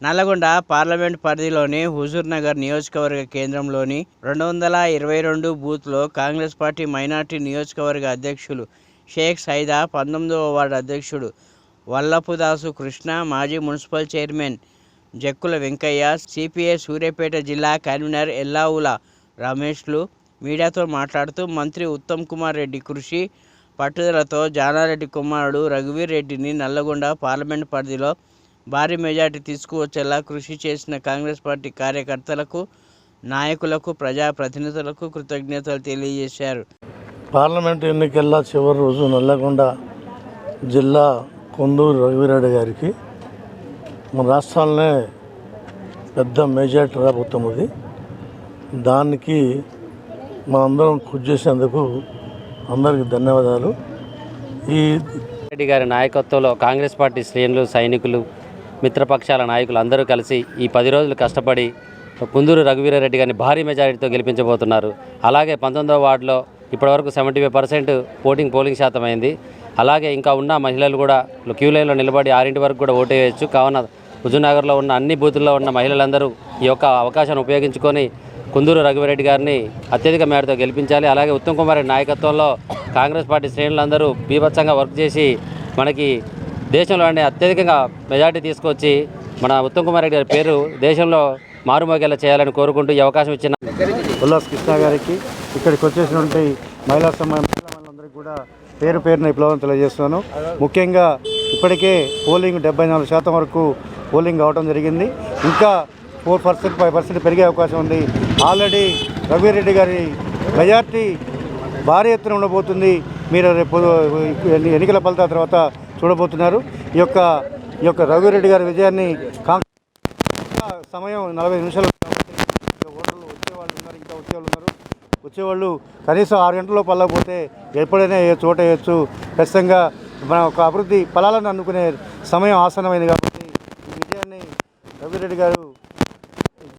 Nalgonda parliament పరిధిలోని హుజూర్ నగర్ నియోజకవర్గ కేంద్రంలోని రెండు వందల ఇరవై రెండు బూత్లో కాంగ్రెస్ పార్టీ మైనార్టీ నియోజకవర్గ అధ్యక్షులు షేక్ సైదా పంతొమ్మిదవ వార్డు అధ్యక్షుడు వల్లపుదాసు కృష్ణ మాజీ municipal chairman Jakkula Venkaiah CPI Suryapet జిల్లా కన్వీనర్ ఎల్లావుల రమేష్లు మీడియాతో మాట్లాడుతూ మంత్రి ఉత్తమ్ కుమార్ రెడ్డి కృషి పట్టుదలతో జానారెడ్డి కుమారుడు రఘువీర్ రెడ్డిని నల్లగొండ పార్లమెంట్ పరిధిలో భారీ మెజార్టీ తీసుకువచ్చేలా కృషి చేసిన కాంగ్రెస్ పార్టీ కార్యకర్తలకు నాయకులకు ప్రజాప్రతినిధులకు కృతజ్ఞతలు తెలియజేశారు. పార్లమెంట్ ఎన్నికల్లో చివరి రోజు నల్లగొండ జిల్లా కొందూరు రఘువీరెడ్డి గారికి మన రాష్ట్రాలనే పెద్ద మెజార్టీ రాబోతున్నది దానికి మా అందరం కృషి చేసేందుకు అందరికీ ధన్యవాదాలు. ఈ రెడ్డి గారి నాయకత్వంలో కాంగ్రెస్ పార్టీ శ్రేణులు సైనికులు మిత్రపక్షాల నాయకులు అందరూ కలిసి ఈ పది రోజులు కష్టపడి కుందూరు రఘువీరారెడ్డి గారిని భారీ మెజారిటీతో గెలిపించబోతున్నారు. అలాగే పంతొమ్మిదవ వార్డులో ఇప్పటివరకు seventy five percent voting polling శాతం అయింది అలాగే ఇంకా ఉన్న మహిళలు కూడా క్యూ లైన్లో నిలబడి ఆరింటి వరకు కూడా ఓటు వేయచ్చు. కావున హుజూర్నగర్లో ఉన్న అన్ని బూతుల్లో ఉన్న మహిళలందరూ ఈ యొక్క అవకాశాన్ని ఉపయోగించుకొని కుందూరు రఘువీరెడ్డి గారిని అత్యధిక మేరతో గెలిపించాలి. అలాగే ఉత్తమ్ కుమార్ నాయకత్వంలో కాంగ్రెస్ పార్టీ శ్రేణులందరూ బీభత్సంగా వర్క్ చేసి మనకి దేశంలోనే అత్యధికంగా మెజార్టీ తీసుకొచ్చి మన ఉత్తమ్ కుమార్ రెడ్డి గారి పేరు దేశంలో మారుమోగేలా చేయాలని కోరుకుంటూ ఈ అవకాశం ఇచ్చిన ఉల్లాస్ కృష్ణ గారికి ఇక్కడికి వచ్చేసినటువంటి మహిళా సమాజం మహిళలందరికీ కూడా పేరు పేరున విప్లవం తెలియజేస్తున్నాను. ముఖ్యంగా ఇప్పటికే పోలింగ్ డెబ్బై నాలుగు శాతం వరకు పోలింగ్ అవడం జరిగింది. ఇంకా ఫోర్ పర్సెంట్ ఫైవ్ పర్సెంట్ పెరిగే అవకాశం ఉంది. ఆల్రెడీ రఘువీరెడ్డి గారి మెజార్టీ భారీ ఎత్తున ఉండబోతుంది. మీరు రేపు ఎన్నికల ఫలితాల తర్వాత చూడబోతున్నారు. ఈ యొక్క ఈ యొక్క రఘురెడ్డి గారి విజయాన్ని సమయం నలభై నిమిషాలు ఓటర్లు వచ్చేవాళ్ళు ఉన్నారు ఇంకా వచ్చేవాళ్ళు ఉన్నారు. వచ్చేవాళ్ళు కనీసం ఆరు గంటల్లో పల్లకపోతే ఎప్పుడైనా ఏ చోట వేయచ్చు. ఖచ్చితంగా మన ఒక అభివృద్ధి ఫలాలను అందుకునే సమయం ఆసనమైంది కాబట్టి ఈ విజయాన్ని రవిరెడ్డి గారు